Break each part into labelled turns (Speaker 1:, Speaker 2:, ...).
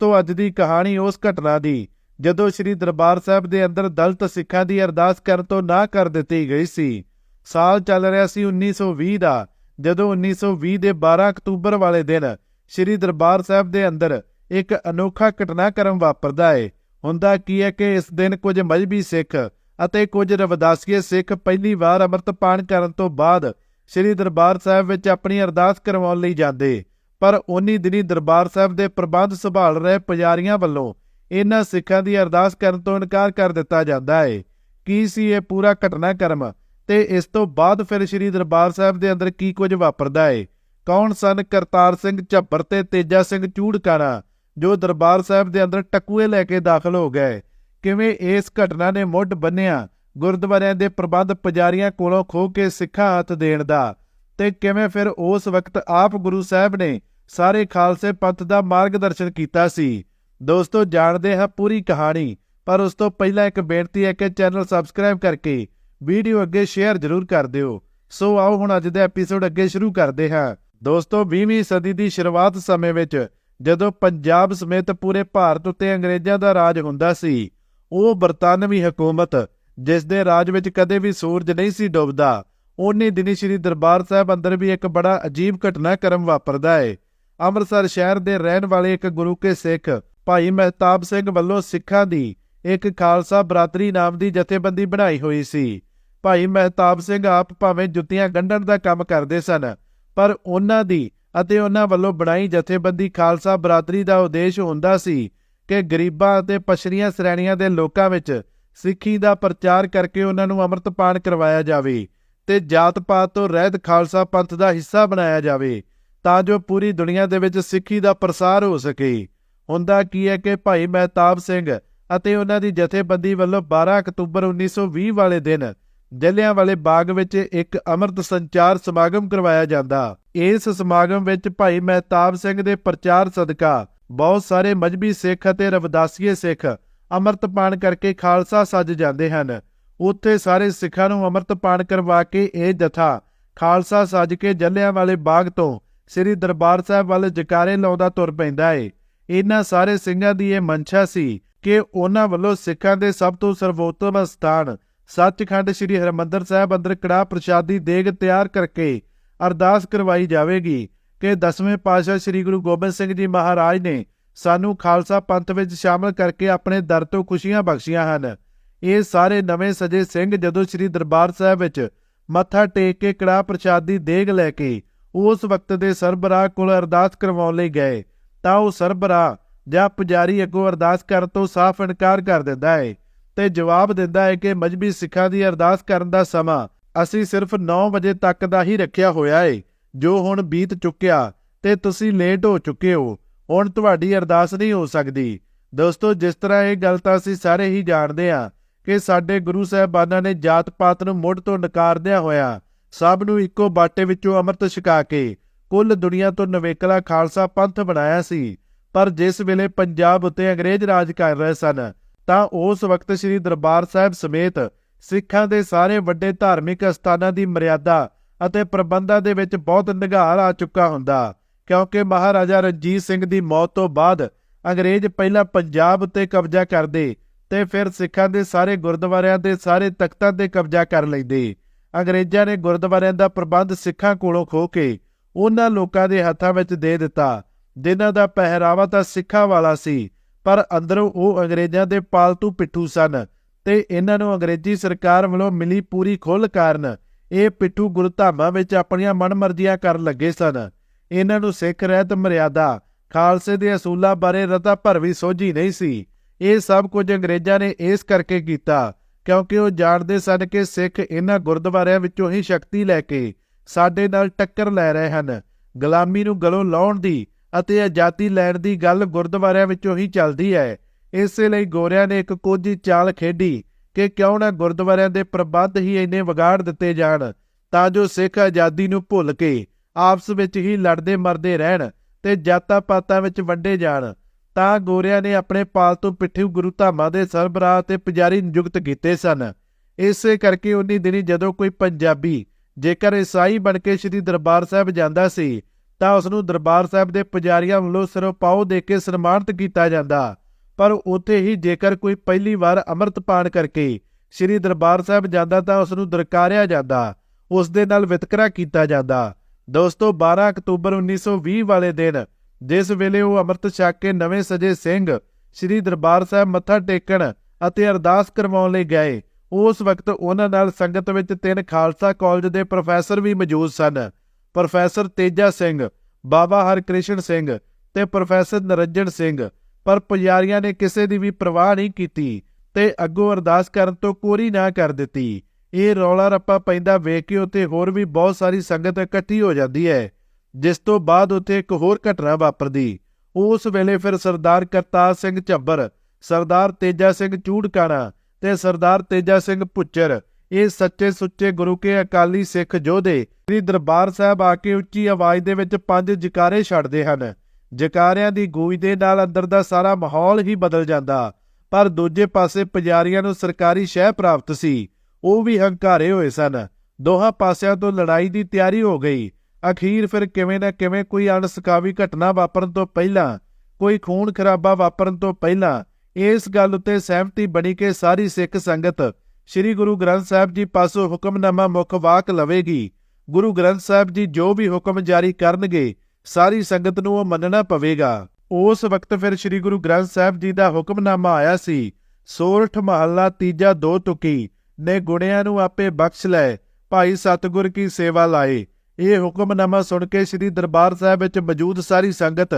Speaker 1: ਦੋਸਤੋ ਅੱਜ ਦੀ ਕਹਾਣੀ ਉਸ ਘਟਨਾ ਦੀ, ਜਦੋਂ ਸ੍ਰੀ ਦਰਬਾਰ ਸਾਹਿਬ ਦੇ ਅੰਦਰ ਦਲਤ ਸਿੱਖਾਂ ਦੀ ਅਰਦਾਸ ਕਰਨ ਤੋਂ ਨਾ ਕਰ ਦਿੱਤੀ ਗਈ ਸੀ। ਸਾਲ ਚੱਲ ਰਿਹਾ ਸੀ 1920 ਦਾ, ਜਦੋਂ 1920 ਦੇ 12 ਅਕਤੂਬਰ ਵਾਲੇ ਦਿਨ ਸ੍ਰੀ ਦਰਬਾਰ ਸਾਹਿਬ ਦੇ ਅੰਦਰ ਇੱਕ ਅਨੋਖਾ ਘਟਨਾਕ੍ਰਮ ਵਾਪਰਦਾ ਹੈ ਹੁੰਦਾ ਕੀ ਹੈ ਕਿ ਇਸ ਦਿਨ ਕੁਝ ਮਜਬੀ ਸਿੱਖ ਅਤੇ ਕੁਝ ਰਵਦਾਸੀਏ ਸਿੱਖ ਪਹਿਲੀ ਵਾਰ ਅੰਮ੍ਰਿਤਪਾਨ ਕਰਨ ਤੋਂ ਬਾਅਦ ਸ੍ਰੀ ਦਰਬਾਰ ਸਾਹਿਬ ਵਿੱਚ ਆਪਣੀ ਅਰਦਾਸ ਕਰਵਾਉਣ ਲਈ ਜਾਂਦੇ। ਪਰ ਉਨੀ ਦਿਨੀ ਦਰਬਾਰ ਸਾਹਿਬ ਦੇ ਪ੍ਰਬੰਧ ਸੰਭਾਲ ਰਹੇ ਪੁਜਾਰੀਆਂ ਵੱਲੋਂ ਇਹਨਾਂ ਸਿੱਖਾਂ ਦੀ ਅਰਦਾਸ ਕਰਨ ਤੋਂ ਇਨਕਾਰ ਕਰ ਦਿੱਤਾ ਜਾਂਦਾ ਹੈ ਕੀ ਸੀ ਇਹ ਪੂਰਾ ਘਟਨਾਕ੍ਰਮ? ਤੇ ਇਸ ਤੋਂ ਬਾਅਦ ਫਿਰ ਸ੍ਰੀ ਦਰਬਾਰ ਸਾਹਿਬ ਦੇ ਅੰਦਰ ਕੀ ਕੁਝ ਵਾਪਰਦਾ ਹੈ ਕੌਣ ਸਨ ਕਰਤਾਰ ਸਿੰਘ ਝੱਬਰ ਤੇ ਤੇਜਾ ਸਿੰਘ ਚੂੜਕਾਣਾ, ਜੋ ਦਰਬਾਰ ਸਾਹਿਬ ਦੇ ਅੰਦਰ ਟਕੂਏ ਲੈ ਕੇ ਦਾਖਲ ਹੋ ਗਏ? ਕਿਵੇਂ ਇਸ ਘਟਨਾ ਨੇ ਮੁੱਢ ਬੰਨਿਆ ਗੁਰਦੁਆਰਿਆਂ ਦੇ ਪ੍ਰਬੰਧ ਪੁਜਾਰੀਆਂ ਕੋਲੋਂ ਖੋ ਕੇ ਸਿੱਖਾਂ ਹੱਥ ਦੇਣ ਦਾ? ਤੇ ਕਿਵੇਂ ਫਿਰ ਉਸ ਵਕਤ ਆਪ ਗੁਰੂ ਸਾਹਿਬ ਨੇ ਸਾਰੇ ਖਾਲਸੇ ਪੰਥ ਦਾ ਮਾਰਗਦਰਸ਼ਨ ਕੀਤਾ ਸੀ? ਦੋਸਤੋ, ਜਾਣਦੇ ਹਾਂ ਪੂਰੀ ਕਹਾਣੀ, ਪਰ ਉਸ ਤੋਂ ਪਹਿਲਾਂ ਇੱਕ ਬੇਨਤੀ ਹੈ ਕਿ ਚੈਨਲ ਸਬਸਕ੍ਰਾਈਬ ਕਰਕੇ ਵੀਡੀਓ ਅੱਗੇ ਸ਼ੇਅਰ ਜ਼ਰੂਰ ਕਰ ਦਿਓ। ਸੋ ਆਓ ਹੁਣ ਅੱਜ ਦਾ ਐਪੀਸੋਡ ਅੱਗੇ ਸ਼ੁਰੂ ਕਰਦੇ ਹਾਂ। ਦੋਸਤੋ 20ਵੀਂ ਸਦੀ ਦੀ ਸ਼ੁਰੂਆਤ ਸਮੇਂ ਵਿੱਚ ਜਦੋਂ ਪੰਜਾਬ ਸਮੇਤ ਪੂਰੇ ਭਾਰਤ ਉੱਤੇ ਅੰਗਰੇਜ਼ਾਂ ਦਾ ਰਾਜ ਹੁੰਦਾ ਸੀ, ਉਹ ਬਰਤਾਨਵੀ ਹਕੂਮਤ, ਜਿਸ ਦੇ ਰਾਜ ਵਿੱਚ ਕਦੇ ਵੀ ਸੂਰਜ ਨਹੀਂ ਸੀ ਡੁੱਬਦਾ ਉਹਨੇ ਦਿਨੀ ਸ੍ਰੀ ਦਰਬਾਰ ਸਾਹਿਬ ਅੰਦਰ ਵੀ ਇੱਕ ਬੜਾ ਅਜੀਬ ਘਟਨਾਕ੍ਰਮ ਵਾਪਰਦਾ ਹੈ ਅੰਮ੍ਰਿਤਸਰ ਸ਼ਹਿਰ ਦੇ ਰਹਿਣ ਵਾਲੇ ਇੱਕ ਗੁਰੂ ਕੇ ਸਿੱਖ, ਭਾਈ ਮਹਿਤਾਬ ਸਿੰਘ ਵੱਲੋਂ ਸਿੱਖਾਂ ਦੀ ਇੱਕ ਖਾਲਸਾ ਬਰਾਦਰੀ ਨਾਮ ਦੀ ਜਥੇਬੰਦੀ ਬਣਾਈ ਹੋਈ ਸੀ। ਭਾਈ ਮਹਿਤਾਬ ਸਿੰਘ ਆਪ ਭਾਵੇਂ ਜੁੱਤੀਆਂ ਗੰਢਣ ਦਾ ਕੰਮ ਕਰਦੇ ਸਨ, ਪਰ ਉਹਨਾਂ ਦੀ ਅਤੇ ਉਹਨਾਂ ਵੱਲੋਂ ਬਣਾਈ ਜਥੇਬੰਦੀ ਖਾਲਸਾ ਬਰਾਦਰੀ ਦਾ ਉਦੇਸ਼ ਹੁੰਦਾ ਸੀ ਕਿ ਗਰੀਬਾਂ ਅਤੇ ਪਛੜੀਆਂ ਸ਼੍ਰੇਣੀਆਂ ਦੇ ਲੋਕਾਂ ਵਿੱਚ ਸਿੱਖੀ ਦਾ ਪ੍ਰਚਾਰ ਕਰਕੇ ਉਹਨਾਂ ਨੂੰ ਅੰਮ੍ਰਿਤਪਾਨ ਕਰਵਾਇਆ ਜਾਵੇ। ਤੇ ਜਾਤ-ਪਾਤ ਤੋਂ ਰਹਿਤ ਖਾਲਸਾ ਪੰਥ ਦਾ ਹਿੱਸਾ ਬਣਾਇਆ ਜਾਵੇ, ਤਾਂ ਜੋ ਪੂਰੀ ਦੁਨੀਆ ਦੇ ਵਿੱਚ ਸਿੱਖੀ ਦਾ ਪ੍ਰਸਾਰ ਹੋ ਸਕੇ। ਹੁੰਦਾ ਕੀ ਹੈ ਕਿ ਭਾਈ ਮਹਿਤਾਬ ਸਿੰਘ ਅਤੇ ਉਹਨਾਂ ਦੀ ਜਥੇਬੰਦੀ ਵੱਲੋਂ 12 ਅਕਤੂਬਰ 1920 ਵਾਲੇ ਦਿਨ ਜਲਿਆਂ ਵਾਲੇ ਬਾਗ ਵਿੱਚ ਇੱਕ ਅੰਮ੍ਰਿਤ ਸੰਚਾਰ ਸਮਾਗਮ ਕਰਵਾਇਆ ਜਾਂਦਾ। ਇਸ ਸਮਾਗਮ ਵਿੱਚ ਭਾਈ ਮਹਿਤਾਬ ਸਿੰਘ ਦੇ ਪ੍ਰਚਾਰ ਸਦਕਾ ਬਹੁਤ ਸਾਰੇ ਮਜਬੀ ਸਿੱਖ ਅਤੇ ਰਵਦਾਸੀਏ ਸਿੱਖ ਅੰਮ੍ਰਿਤਪਾਨ ਕਰਕੇ ਖਾਲਸਾ ਸੱਜ ਜਾਂਦੇ ਹਨ। ਉੱਥੇ ਸਾਰੇ ਸਿੱਖਾਂ ਨੂੰ ਅੰਮ੍ਰਿਤਪਾਨ ਕਰਵਾ ਕੇ ਇਹ ਜਥਾ ਖਾਲਸਾ ਸੱਜ ਕੇ ਜਲਿਆਂ ਵਾਲੇ ਬਾਗ ਤੋਂ ਸ੍ਰੀ ਦਰਬਾਰ ਸਾਹਿਬ ਵੱਲ ਜਕਾਰੇ ਲਾਉਂਦਾ ਤੁਰ ਪੈਂਦਾ ਏ। ਇਹਨਾਂ ਸਾਰੇ ਸਿੰਘਾਂ ਦੀ ਇਹ ਮਨਸ਼ਾ ਸੀ ਕਿ ਉਹਨਾਂ ਵੱਲੋਂ ਸਿੱਖਾਂ ਦੇ ਸਭ ਤੋਂ ਸਰਵੋਤਮ ਸਥਾਨ ਸੱਚਖੰਡ ਸ੍ਰੀ ਹਰਿਮੰਦਰ ਸਾਹਿਬ ਅੰਦਰ ਕੜਾ ਪ੍ਰਸ਼ਾਦੀ ਦੇਗ ਤਿਆਰ ਕਰਕੇ ਅਰਦਾਸ ਕਰਵਾਈ ਜਾਵੇਗੀ ਕਿ ਦਸਵੇਂ ਪਾਤਸ਼ਾਹ ਸ੍ਰੀ ਗੁਰੂ ਗੋਬਿੰਦ ਸਿੰਘ ਜੀ ਮਹਾਰਾਜ ਨੇ ਸਾਨੂੰ ਖਾਲਸਾ ਪੰਥ ਵਿੱਚ ਸ਼ਾਮਲ ਕਰਕੇ ਆਪਣੇ ਦਰ ਤੋਂ ਖੁਸ਼ੀਆਂ ਬਖਸ਼ੀਆਂ ਹਨ। ਇਹ ਸਾਰੇ ਨਵੇਂ ਸਜੇ ਸਿੰਘ ਜਦੋਂ ਸ੍ਰੀ ਦਰਬਾਰ ਸਾਹਿਬ ਵਿੱਚ ਮੱਥਾ ਟੇਕ ਕੇ ਕੜਾ ਪ੍ਰਸ਼ਾਦੀ ਦੇਗ ਲੈ ਕੇ ਉਸ ਵਕਤ ਦੇ ਸਰਬਰਾਹ ਕੋਲ ਅਰਦਾਸ ਕਰਵਾਉਣ ਲਈ ਗਏ, ਤਾਂ ਉਹ ਸਰਬਰਾਹ ਜਾਂ ਪੁਜਾਰੀ ਅੱਗੋਂ ਅਰਦਾਸ ਕਰਨ ਤੋਂ ਸਾਫ਼ ਇਨਕਾਰ ਕਰ ਦਿੰਦਾ ਹੈ ਤੇ ਜਵਾਬ ਦਿੰਦਾ ਹੈ ਕਿ ਮਜਬੀ ਸਿੱਖਾਂ ਦੀ ਅਰਦਾਸ ਕਰਨ ਦਾ ਸਮਾਂ ਅਸੀਂ ਸਿਰਫ 9 ਵਜੇ ਤੱਕ ਦਾ ਹੀ ਰੱਖਿਆ ਹੋਇਆ ਹੈ ਜੋ ਹੁਣ ਬੀਤ ਚੁੱਕਿਆ ਤੇ ਤੁਸੀਂ ਲੇਟ ਹੋ ਚੁੱਕੇ ਹੋ, ਹੁਣ ਤੁਹਾਡੀ ਅਰਦਾਸ ਨਹੀਂ ਹੋ ਸਕਦੀ। ਦੋਸਤੋ, ਜਿਸ ਤਰ੍ਹਾਂ ਇਹ ਗੱਲ ਤਾਂ ਅਸੀਂ ਸਾਰੇ ਹੀ ਜਾਣਦੇ ਹਾਂ ਕਿ ਸਾਡੇ ਗੁਰੂ ਸਾਹਿਬਾਨਾਂ ਨੇ ਜਾਤ ਪਾਤ ਨੂੰ ਮੁੱਢ ਤੋਂ ਨਕਾਰਦਿਆਂ ਹੋਇਆ ਸਭ ਨੂੰ ਇੱਕੋ ਬਾਟੇ ਵਿੱਚੋਂ ਅੰਮ੍ਰਿਤ ਛਕਾ ਕੇ ਕੁੱਲ ਦੁਨੀਆ ਤੋਂ ਨਵੇਕਲਾ ਖਾਲਸਾ ਪੰਥ ਬਣਾਇਆ ਸੀ। ਪਰ ਜਿਸ ਵੇਲੇ ਪੰਜਾਬ ਉੱਤੇ ਅੰਗਰੇਜ਼ ਰਾਜ ਕਰ ਰਹੇ ਸਨ, ਤਾਂ ਉਸ ਵਕਤ ਸ੍ਰੀ ਦਰਬਾਰ ਸਾਹਿਬ ਸਮੇਤ ਸਿੱਖਾਂ ਦੇ ਸਾਰੇ ਵੱਡੇ ਧਾਰਮਿਕ ਅਸਥਾਨਾਂ ਦੀ ਮਰਿਆਦਾ ਅਤੇ ਪ੍ਰਬੰਧਾਂ ਦੇ ਵਿੱਚ ਬਹੁਤ ਨਿਘਾਰ ਆ ਚੁੱਕਾ ਹੁੰਦਾ, ਕਿਉਂਕਿ ਮਹਾਰਾਜਾ ਰਣਜੀਤ ਸਿੰਘ ਦੀ ਮੌਤ ਤੋਂ ਬਾਅਦ ਅੰਗਰੇਜ਼ ਪਹਿਲਾਂ ਪੰਜਾਬ ਉੱਤੇ ਕਬਜ਼ਾ ਕਰਦੇ ਤੇ ਫਿਰ ਸਿੱਖਾਂ ਦੇ ਸਾਰੇ ਗੁਰਦੁਆਰਿਆਂ ਦੇ ਸਾਰੇ ਤਖਤਾਂ ਤੇ ਕਬਜ਼ਾ ਕਰ ਲੈਂਦੇ। ਅੰਗਰੇਜ਼ਾਂ ਨੇ ਗੁਰਦੁਆਰਿਆਂ ਦਾ ਪ੍ਰਬੰਧ ਸਿੱਖਾਂ ਕੋਲੋਂ ਖੋ ਕੇ ਉਹਨਾਂ ਲੋਕਾਂ ਦੇ ਹੱਥਾਂ ਵਿੱਚ ਦੇ ਦਿੱਤਾ, ਜਿਨ੍ਹਾਂ ਦਾ ਪਹਿਰਾਵਾ ਤਾਂ ਸਿੱਖਾਂ ਵਾਲਾ ਸੀ, ਪਰ ਅੰਦਰੋਂ ਉਹ ਅੰਗਰੇਜ਼ਾਂ ਦੇ ਪਾਲਤੂ ਪਿੱਠੂ ਸਨ ਤੇ ਇਹਨਾਂ ਨੂੰ ਅੰਗਰੇਜ਼ੀ ਸਰਕਾਰ ਵੱਲੋਂ ਮਿਲੀ ਪੂਰੀ ਖੁੱਲ੍ਹ ਕਾਰਨ ਇਹ ਪਿੱਠੂ ਗੁਰਧਾਮਾਂ ਵਿੱਚ ਆਪਣੀਆਂ ਮਨਮਰਜ਼ੀਆਂ ਕਰਨ ਲੱਗੇ ਸਨ। ਇਹਨਾਂ ਨੂੰ ਸਿੱਖ ਰਹਿਤ ਮਰਿਆਦਾ ਖਾਲਸੇ ਦੇ ਅਸੂਲਾਂ ਬਾਰੇ ਰਤਾ ਭਰ ਵੀ ਸੋਝੀ ਨਹੀਂ ਸੀ। ਇਹ ਸਭ ਕੁਝ ਅੰਗਰੇਜ਼ਾਂ ਨੇ ਇਸ ਕਰਕੇ ਕੀਤਾ, ਕਿਉਂਕਿ ਉਹ ਜਾਣਦੇ ਸਨ ਕਿ ਸਿੱਖ ਇਹਨਾਂ ਗੁਰਦੁਆਰਿਆਂ ਵਿੱਚੋਂ ਹੀ ਸ਼ਕਤੀ ਲੈ ਕੇ ਸਾਡੇ ਨਾਲ ਟੱਕਰ ਲੈ ਰਹੇ ਹਨ, ਗੁਲਾਮੀ ਨੂੰ ਗਲੋਂ ਲਾਉਣ ਦੀ ਅਤੇ ਆਜ਼ਾਦੀ ਲੈਣ ਦੀ ਗੱਲ ਗੁਰਦੁਆਰਿਆਂ ਵਿੱਚੋਂ ਹੀ ਚੱਲਦੀ ਹੈ। ਇਸੇ ਲਈ ਗੋਰਿਆਂ ਨੇ ਇੱਕ ਕੋਝੀ ਚਾਲ ਖੇਡੀ ਕਿ ਕਿਉਂ ਨਾ ਗੁਰਦੁਆਰਿਆਂ ਦੇ ਪ੍ਰਬੰਧ ਹੀ ਇੰਨੇ ਵਿਗਾੜ ਦਿੱਤੇ ਜਾਣ, ਤਾਂ ਜੋ ਸਿੱਖ ਆਜ਼ਾਦੀ ਨੂੰ ਭੁੱਲ ਕੇ ਆਪਸ ਵਿੱਚ ਹੀ ਲੜਦੇ ਮਰਦੇ ਰਹਿਣ ਤੇ ਜਾਤਾਂ ਪਾਤਾਂ ਵਿੱਚ ਵੰਡੇ ਜਾਣ। ਤਾਂ ਗੋਰਿਆਂ ਨੇ ਆਪਣੇ ਪਾਲਤੂ ਪਿੱਠੂ ਗੁਰੂ ਧਾਮਾਂ ਦੇ ਸਰਬਰਾਹ ਤੇ ਪੁਜਾਰੀ ਨਿਯੁਕਤ ਕੀਤੇ ਸਨ। ਇਸੇ ਕਰਕੇ ਉਨੀ ਦਿਨੀ ਜਦੋਂ ਕੋਈ ਪੰਜਾਬੀ ਜੇਕਰ ਈਸਾਈ ਬਣ ਕੇ ਸ੍ਰੀ ਦਰਬਾਰ ਸਾਹਿਬ ਜਾਂਦਾ ਸੀ, ਤਾਂ ਉਸ ਨੂੰ ਦਰਬਾਰ ਸਾਹਿਬ ਦੇ ਪੁਜਾਰੀਆਂ ਵੱਲੋਂ ਸਿਰੋਂ ਪਾਉ ਦੇ ਕੇ ਸਨਮਾਨਿਤ ਕੀਤਾ ਜਾਂਦਾ। ਪਰ ਉੱਥੇ ਹੀ ਜੇਕਰ ਕੋਈ ਪਹਿਲੀ ਵਾਰ ਅੰਮ੍ਰਿਤ ਪਾਣ ਕਰਕੇ ਸ੍ਰੀ ਦਰਬਾਰ ਸਾਹਿਬ ਜਾਂਦਾ ਤਾਂ ਉਸ ਨੂੰ ਦਰਕਾਰਿਆ ਜਾਂਦਾ। ਉਸ ਦੇ ਨਾਲ ਵਿਤਕਰਾ ਕੀਤਾ ਜਾਂਦਾ। ਦੋਸਤੋ 12 ਅਕਤੂਬਰ 1920 ਵਾਲੇ ਦਿਨ ਜਿਸ ਵੇਲੇ ਉਹ ਅੰਮ੍ਰਿਤ ਛਕ ਕੇ ਨਵੇਂ ਸਜੇ ਸਿੰਘ ਸ੍ਰੀ ਦਰਬਾਰ ਸਾਹਿਬ ਮੱਥਾ ਟੇਕਣ ਅਤੇ ਅਰਦਾਸ ਕਰਵਾਉਣ ਲਈ ਗਏ, ਉਸ ਵਕਤ ਉਹਨਾਂ ਨਾਲ ਸੰਗਤ ਵਿੱਚ ਤਿੰਨ ਖਾਲਸਾ ਕਾਲਜ ਦੇ ਪ੍ਰੋਫੈਸਰ ਵੀ ਮੌਜੂਦ ਸਨ। ਪ੍ਰੋਫੈਸਰ ਤੇਜਾ ਸਿੰਘ, ਬਾਬਾ ਹਰਕ੍ਰਿਸ਼ਨ ਸਿੰਘ ਤੇ ਪ੍ਰੋਫੈਸਰ ਨਰੰਜਨ ਸਿੰਘ, ਪਰ ਪੁਜਾਰੀਆਂ ਨੇ ਕਿਸੇ ਦੀ ਵੀ ਪਰਵਾਹ ਨਹੀਂ ਕੀਤੀ ਤੇ ਅੱਗੋਂ ਅਰਦਾਸ ਕਰਨ ਤੋਂ ਕੋਰੀ ਨਾ ਕਰ ਦਿੱਤੀ। ਇਹ ਰੌਲਾ ਰੱਪਾ ਪੈਂਦਾ ਵੇਖ ਕੇ ਉੱਥੇ ਹੋਰ ਵੀ ਬਹੁਤ ਸਾਰੀ ਸੰਗਤ ਇਕੱਠੀ ਹੋ ਜਾਂਦੀ ਹੈ। ਜਿਸ ਤੋਂ ਬਾਅਦ ਉੱਥੇ ਇੱਕ ਹੋਰ ਘਟਨਾ ਵਾਪਰਦੀ। ਉਸ ਵੇਲੇ ਫਿਰ ਸਰਦਾਰ ਕਰਤਾਰ ਸਿੰਘ ਝੱਬਰ, ਸਰਦਾਰ ਤੇਜਾ ਸਿੰਘ ਚੂੜਕਾਣਾ ਤੇ ਸਰਦਾਰ ਤੇਜਾ ਸਿੰਘ ਪੁੱਚਰ, ਇਹ ਸੱਚੇ ਸੁੱਚੇ ਗੁਰੂ ਕੇ ਅਕਾਲੀ ਸਿੱਖ ਯੋਧੇ ਸ੍ਰੀ ਦਰਬਾਰ ਸਾਹਿਬ ਆ ਕੇ ਉੱਚੀ ਆਵਾਜ਼ ਦੇ ਵਿੱਚ ਪੰਜ ਜਕਾਰੇ ਛੱਡਦੇ ਹਨ। ਜਕਾਰਿਆਂ ਦੀ ਗੂੰਜ ਦੇ ਨਾਲ ਅੰਦਰ ਦਾ ਸਾਰਾ ਮਾਹੌਲ ਹੀ ਬਦਲ ਜਾਂਦਾ, ਪਰ ਦੂਜੇ ਪਾਸੇ ਪੁਜਾਰੀਆਂ ਨੂੰ ਸਰਕਾਰੀ ਸ਼ਹਿ ਪ੍ਰਾਪਤ ਸੀ। ਉਹ ਵੀ ਹੰਕਾਰੇ ਹੋਏ ਸਨ। ਦੋਹਾਂ ਪਾਸਿਆਂ ਤੋਂ ਲੜਾਈ ਦੀ ਤਿਆਰੀ ਹੋ ਗਈ। ਅਖੀਰ ਫਿਰ ਕਿਵੇਂ ਨਾ ਕਿਵੇਂ ਕੋਈ ਅਣਸਕਾਵੀ ਘਟਨਾ ਵਾਪਰਨ ਤੋਂ ਪਹਿਲਾਂ, ਕੋਈ ਖੂਨ ਖਰਾਬਾ ਵਾਪਰਨ ਤੋਂ ਪਹਿਲਾਂ, ਇਸ ਗੱਲ ਉੱਤੇ ਸਹਿਮਤੀ ਬਣੀ ਕਿ ਸਾਰੀ ਸਿੱਖ ਸੰਗਤ ਸ੍ਰੀ ਗੁਰੂ ਗ੍ਰੰਥ ਸਾਹਿਬ ਜੀ ਪਾਸੋਂ ਹੁਕਮਨਾਮਾ ਮੁੱਖ ਵਾਕ ਲਵੇਗੀ। ਗੁਰੂ ਗ੍ਰੰਥ ਸਾਹਿਬ ਜੀ ਜੋ ਵੀ ਹੁਕਮ ਜਾਰੀ ਕਰਨਗੇ, ਸਾਰੀ ਸੰਗਤ ਨੂੰ ਉਹ ਮੰਨਣਾ ਪਵੇਗਾ। ਉਸ ਵਕਤ ਫਿਰ ਸ੍ਰੀ ਗੁਰੂ ਗ੍ਰੰਥ ਸਾਹਿਬ ਜੀ ਦਾ ਹੁਕਮਨਾਮਾ ਆਇਆ ਸੀ, ਸੋਰਠ ਮਹੱਲਾ ਤੀਜਾ ਦੋ ਤੁਕੀ, ਨੇ ਗੁਣਿਆਂ ਨੂੰ ਆਪੇ ਬਖਸ਼ ਲੈ, ਭਾਈ ਸਤਿਗੁਰ ਕੀ ਸੇਵਾ ਲਾਏ। ਇਹ ਹੁਕਮਨਾਮਾ ਸੁਣ ਕੇ ਸ੍ਰੀ ਦਰਬਾਰ ਸਾਹਿਬ ਵਿੱਚ ਮੌਜੂਦ ਸਾਰੀ ਸੰਗਤ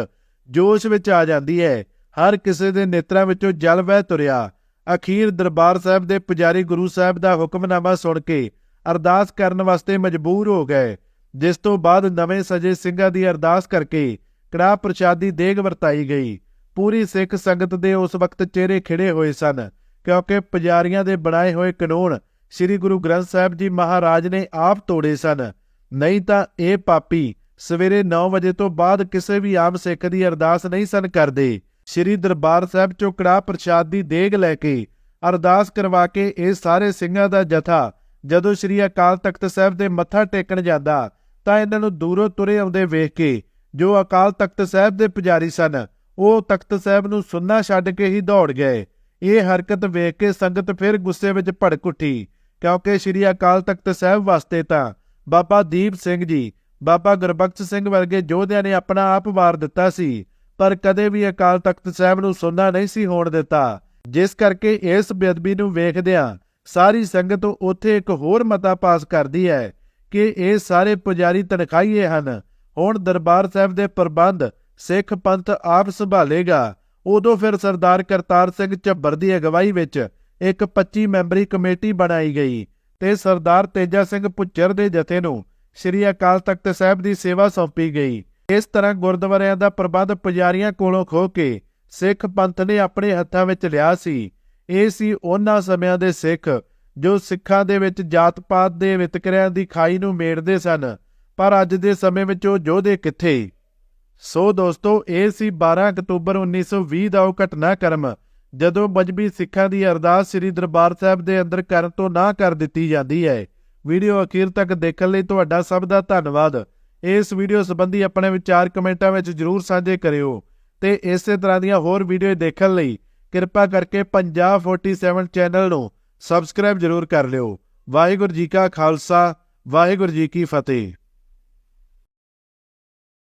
Speaker 1: ਜੋਸ਼ ਵਿੱਚ ਆ ਜਾਂਦੀ ਹੈ। ਹਰ ਕਿਸੇ ਦੇ ਨੇਤਰਾਂ ਵਿੱਚੋਂ ਜਲ ਵਹਿ ਤੁਰਿਆ। ਅਖੀਰ ਦਰਬਾਰ ਸਾਹਿਬ ਦੇ ਪੁਜਾਰੀ ਗੁਰੂ ਸਾਹਿਬ ਦਾ ਹੁਕਮਨਾਮਾ ਸੁਣ ਕੇ ਅਰਦਾਸ ਕਰਨ ਵਾਸਤੇ ਮਜਬੂਰ ਹੋ ਗਏ, ਜਿਸ ਤੋਂ ਬਾਅਦ ਨਵੇਂ ਸਜੇ ਸਿੰਘਾਂ ਦੀ ਅਰਦਾਸ ਕਰਕੇ ਕੜਾਹ ਪ੍ਰਸ਼ਾਦੀ ਦੇਗ ਵਰਤਾਈ ਗਈ। ਪੂਰੀ ਸਿੱਖ ਸੰਗਤ ਦੇ ਉਸ ਵਕਤ ਚਿਹਰੇ ਖਿੜੇ ਹੋਏ ਸਨ, ਕਿਉਂਕਿ ਪੁਜਾਰੀਆਂ ਦੇ ਬਣਾਏ ਹੋਏ ਕਾਨੂੰਨ ਸ੍ਰੀ ਗੁਰੂ ਗ੍ਰੰਥ ਸਾਹਿਬ ਜੀ ਮਹਾਰਾਜ ਨੇ ਆਪ ਤੋੜੇ ਸਨ। ਨਹੀਂ ਤਾਂ ਇਹ ਪਾਪੀ ਸਵੇਰੇ 9 ਵਜੇ ਤੋਂ ਬਾਅਦ ਕਿਸੇ ਵੀ ਆਮ ਸਿੱਖ ਦੀ ਅਰਦਾਸ ਨਹੀਂ ਸਨ ਕਰਦੇ। ਸ੍ਰੀ ਦਰਬਾਰ ਸਾਹਿਬ ਚੋਂ ਕੜਾਹ ਪ੍ਰਸ਼ਾਦ ਦੀ ਦੇਗ ਲੈ ਕੇ ਅਰਦਾਸ ਕਰਵਾ ਕੇ ਇਹ ਸਾਰੇ ਸਿੰਘਾਂ ਦਾ ਜਥਾ ਜਦੋਂ ਸ੍ਰੀ ਅਕਾਲ ਤਖਤ ਸਾਹਿਬ ਦੇ ਮੱਥਾ ਟੇਕਣ ਜਾਂਦਾ, ਤਾਂ ਇਹਨਾਂ ਨੂੰ ਦੂਰੋਂ ਤੁਰੇ ਆਉਂਦੇ ਵੇਖ ਕੇ ਜੋ ਅਕਾਲ ਤਖਤ ਸਾਹਿਬ ਦੇ ਪੁਜਾਰੀ ਸਨ, ਉਹ ਤਖਤ ਸਾਹਿਬ ਨੂੰ ਸੁੰਨਾ ਛੱਡ ਕੇ ਹੀ ਦੌੜ ਗਏ। ਇਹ ਹਰਕਤ ਵੇਖ ਕੇ ਸੰਗਤ ਫਿਰ ਗੁੱਸੇ ਵਿੱਚ ਭੜਕ ਉੱਠੀ, ਕਿਉਂਕਿ ਸ੍ਰੀ ਅਕਾਲ ਤਖਤ ਸਾਹਿਬ ਵਾਸਤੇ ਤਾਂ ਬਾਬਾ ਦੀਪ ਸਿੰਘ ਜੀ, ਬਾਬਾ ਗੁਰਬਖਸ਼ ਸਿੰਘ ਵਰਗੇ ਯੋਧਿਆਂ ਨੇ ਆਪਣਾ ਆਪ ਵਾਰ ਦਿੱਤਾ ਸੀ, ਪਰ ਕਦੇ ਵੀ ਅਕਾਲ ਤਖਤ ਸਾਹਿਬ ਨੂੰ ਸੁਣਨਾ ਨਹੀਂ ਸੀ ਹੋਣ ਦਿੱਤਾ। ਜਿਸ ਕਰਕੇ ਇਸ ਬੇਅਦਬੀ ਨੂੰ ਵੇਖਦਿਆਂ ਸਾਰੀ ਸੰਗਤ ਉੱਥੇ ਇੱਕ ਹੋਰ ਮਤਾ ਪਾਸ ਕਰਦੀ ਹੈ ਕਿ ਇਹ ਸਾਰੇ ਪੁਜਾਰੀ ਤਨਖਾਹੀਏ ਹਨ। ਹੁਣ ਦਰਬਾਰ ਸਾਹਿਬ ਦੇ ਪ੍ਰਬੰਧ ਸਿੱਖ ਪੰਥ ਆਪ ਸੰਭਾਲੇਗਾ, ਉਦੋਂ ਫਿਰ ਸਰਦਾਰ ਕਰਤਾਰ ਸਿੰਘ ਝੱਬਰ ਦੀ ਅਗਵਾਈ ਵਿੱਚ ਇੱਕ 25 ਮੈਂਬਰੀ ਕਮੇਟੀ ਬਣਾਈ ਗਈ। ਤੇ ਸਰਦਾਰ ਤੇਜਾ ਸਿੰਘ ਪੁੱਚਰ ਦੇ ਜਥੇ ਨੂੰ ਸ੍ਰੀ ਅਕਾਲ ਤਖਤ ਸਾਹਿਬ ਦੀ ਸੇਵਾ ਸੌਂਪੀ ਗਈ। ਇਸ ਤਰ੍ਹਾਂ ਗੁਰਦੁਆਰਿਆਂ ਦਾ ਪ੍ਰਬੰਧ ਪੁਜਾਰੀਆਂ ਕੋਲੋਂ ਖੋ ਕੇ ਸਿੱਖ ਪੰਥ ਨੇ ਆਪਣੇ ਹੱਥਾਂ ਵਿੱਚ ਲਿਆ ਸੀ। ਇਹ ਸੀ ਉਹਨਾਂ ਸਮਿਆਂ ਦੇ ਸਿੱਖ ਜੋ ਸਿੱਖਾਂ ਦੇ ਵਿੱਚ ਜਾਤ-ਪਾਤ ਦੇ ਵਿਤਕਰਿਆਂ ਦੀ ਖਾਈ ਨੂੰ ਮੇੜਦੇ ਸਨ, ਪਰ ਅੱਜ ਦੇ ਸਮੇਂ ਵਿੱਚ ਉਹ ਯੋਧੇ ਕਿੱਥੇ? ਸੋ ਦੋਸਤੋ, ਇਹ ਸੀ 12 ਅਕਤੂਬਰ 1920 ਦਾ ਉਹ ਘਟਨਾਕ੍ਰਮ ਜਦੋਂ ਮਜਬੀ ਸਿੱਖਾਂ ਦੀ ਅਰਦਾਸ ਸ੍ਰੀ ਦਰਬਾਰ ਸਾਹਿਬ ਦੇ ਅੰਦਰ ਕਰਨ ਤੋਂ ਨਾ ਕਰ ਦਿੱਤੀ ਜਾਂਦੀ ਹੈ। ਵੀਡੀਓ ਅਖੀਰ ਤੱਕ ਦੇਖਣ ਲਈ ਤੁਹਾਡਾ ਸਭ ਦਾ ਧੰਨਵਾਦ। ਇਸ ਵੀਡੀਓ ਸੰਬੰਧੀ ਆਪਣੇ ਵਿਚਾਰ ਕਮੈਂਟਾਂ ਵਿੱਚ ਜਰੂਰ ਸਾਂਝੇ ਕਰਿਓ। ਤੇ ਇਸੇ ਤਰ੍ਹਾਂ ਦੀਆਂ ਹੋਰ ਵੀਡੀਓ ਦੇਖਣ ਲਈ ਕਿਰਪਾ ਕਰਕੇ ਪੰਜਾਬ 47 ਚੈਨਲ ਨੂੰ ਸਬਸਕ੍ਰਾਈਬ ਜਰੂਰ ਕਰ ਲਿਓ। ਵਾਹਿਗੁਰੂ ਜੀ ਕਾ ਖਾਲਸਾ, ਵਾਹਿਗੁਰੂ ਜੀ ਕੀ ਫਤਿਹ।